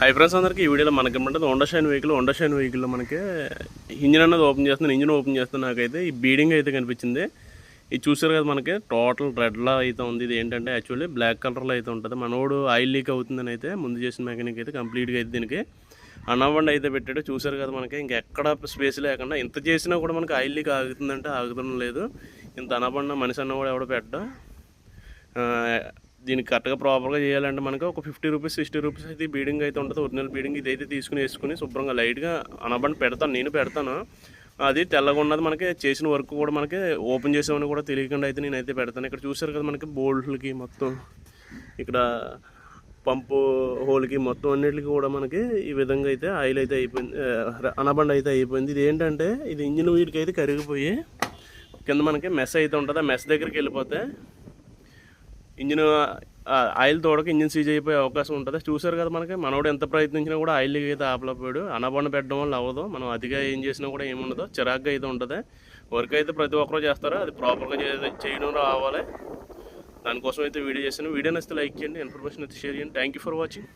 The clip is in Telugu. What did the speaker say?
హై ఫ్రెండ్స్ అందరికీ ఈ వీడియోలో మనకి ఏమంటే Honda Shine vehicle Honda Shine వెహికల్లో మనకి ఇంజిన్ అన్నది ఓపెన్ చేస్తున్నాను ఇంజిన్ ఓపెన్ చేస్తే నాకైతే. ఈ బీడింగ్ అయితే కనిపించింది. ఇది చూసారు కదా మనకి టోటల్ రెడ్లా అయితే ఉంది. ఇది ఏంటంటే యాక్చువల్లీ బ్లాక్ కలర్లో అయితే ఉంటుంది. మనోడు ఆయిల్ లీక్ అవుతుందని అయితే ముందు చేసిన మెకానిక్ అయితే కంప్లీట్గా అయితే దీనికి అన్నవ్వండి అయితే పెట్టాడు. చూసారు కదా మనకి ఇంకెక్కడ స్పేస్ లేకుండా ఇంత చేసినా కూడా మనకి ఆయిల్ లీక్ ఆగుతుందంటే ఆగుతుండం లేదు. ఇంత అనబండ మనిషి అన్న కూడా ఎవడో పెట్టడం. దీనికి కరెక్ట్గా ప్రాపర్గా చేయాలంటే మనకి ఒక ఫిఫ్టీ రూపీస్ సిక్స్టీ రూపీస్ అయితే బీడింగ్ అయితే ఉంటుంది. ఒరిజినల్ బీడింగ్ ఇదైతే తీసుకుని వేసుకుని శుభ్రంగా లైట్గా అనబండి పెడతాను నేను పెడతాను. అది తెల్లగా ఉన్నది మనకి చేసిన వర్క్ కూడా మనకి ఓపెన్ చేసామని కూడా తెలియకుండా అయితే నేనైతే పెడతాను. ఇక్కడ చూసారు కదా మనకి బోల్డ్లకి మొత్తం ఇక్కడ పంపు హోల్కి మొత్తం అన్నిటికి కూడా మనకి ఈ విధంగా అయితే ఆయిల్ అయితే అయిపోయింది అనబండ అయితే అయిపోయింది. ఇది ఏంటంటే ఇది ఇంజిన్ వీటికి అయితే కరిగిపోయి కింద మనకి మెస్ అయితే ఉంటుంది. ఆ మెస్ దగ్గరికి వెళ్ళిపోతే ఇంజిన్ ఆయిల్ తోడక ఇంజిన్ సీజ్ అయిపోయే అవకాశం ఉంటుంది. చూసారు కదా మనకి మనోడు ఎంత ప్రయత్నించినా కూడా ఆయిల్ అయితే ఆపలేకపోయాడు అనబండ పెట్టడం వల్ల అవ్వదు. మనం అతిగా ఏం చేసినా కూడా ఏముండదు. చిరాగ్గా అయితే ఉంటుంది. వర్క్ అయితే ప్రతి ఒక్కరు చేస్తారు. అది ప్రాపర్గా చేయడం రావాలి. దానికోసం అయితే వీడియో చేశాను. వీడియో నచ్చితే లైక్ చేయండి. ఇన్ఫర్మేషన్ అయితే షేర్ చేయండి. Thank you for watching